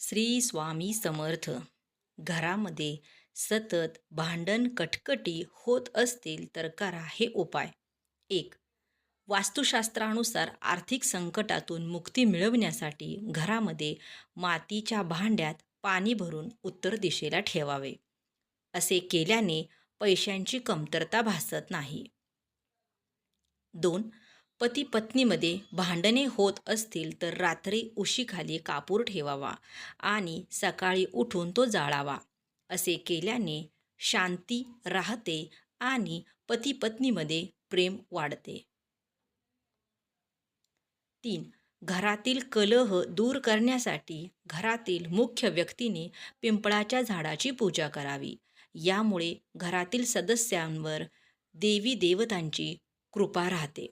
श्री स्वामी समर्थ. घरामध्ये सतत भांडण कटकटी होत असतील तर करा हे उपाय. एक वास्तुशास्त्रानुसार आर्थिक संकटातून मुक्ती मिळवण्यासाठी घरामध्ये मातीच्या भांड्यात पाणी भरून उत्तर दिशेला ठेवावे. असे केल्याने पैशांची कमतरता भासत नाही. दोन पती पत्नीमध्ये भांडणे होत असतील तर रात्री उशीखाली कापूर ठेवावा आणि सकाळी उठून तो जाळावा. असे केल्याने शांती राहते आणि पती पत्नीमध्ये प्रेम वाढते. तीन. घरातील कलह दूर करण्यासाठी घरातील मुख्य व्यक्तीने पिंपळाच्या झाडाची पूजा करावी. यामुळे घरातील सदस्यांवर देवी देवतांची कृपा राहते.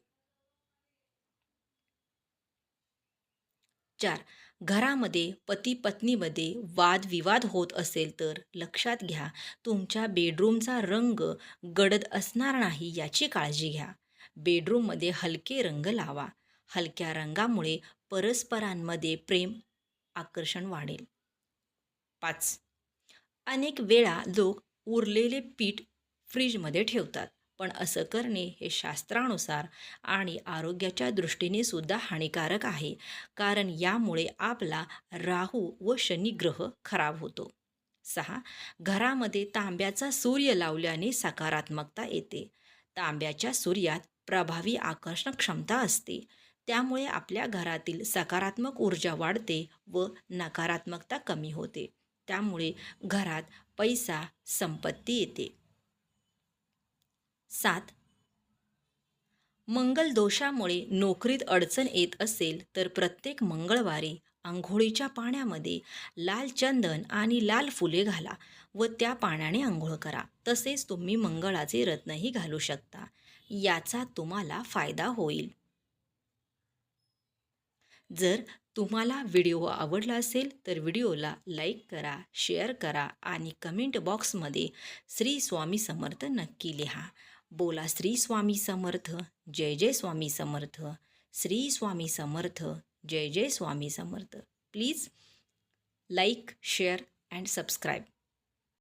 चार घरामध्ये पती पत्नीमध्ये वादविवाद होत असेल तर लक्षात घ्या तुमच्या बेडरूमचा रंग गडद असणार नाही याची काळजी घ्या. बेडरूममध्ये हलके रंग लावा. हलक्या रंगामुळे परस्परांमध्ये प्रेम आकर्षण वाढेल. पाच. अनेक वेळा लोक उरलेले पीठ फ्रीजमध्ये ठेवतात. पण असं करणे हे शास्त्रानुसार आणि आरोग्याच्या दृष्टीने सुद्धा हानिकारक आहे. कारण यामुळे आपला राहू व शनी ग्रह खराब होतो. सहा. घरामध्ये तांब्याचा सूर्य लावल्याने सकारात्मकता येते. तांब्याच्या सूर्यात प्रभावी आकर्षण क्षमता असते. त्यामुळे आपल्या घरातील सकारात्मक ऊर्जा वाढते व नकारात्मकता कमी होते. त्यामुळे घरात पैसा संपत्ती येते. सात. मंगल दोषामुळे नोकरीत अडचण येत असेल तर प्रत्येक मंगळवारी आंघोळीच्या पाण्यामध्ये लाल चंदन आणि लाल फुले घाला व त्या पाण्याने आंघोळ करा. तसेच तुम्ही मंगळाचे रत्नही घालू शकता. याचा तुम्हाला फायदा होईल. जर तुम्हाला व्हिडिओ आवडला असेल तर व्हिडिओला लाईक करा शेअर करा आणि कमेंट बॉक्समध्ये श्री स्वामी समर्थ नक्की लिहा. बोला श्री स्वामी समर्थ जय जय स्वामी समर्थ श्री स्वामी समर्थ जय जय Swami Samarth. Please like share and subscribe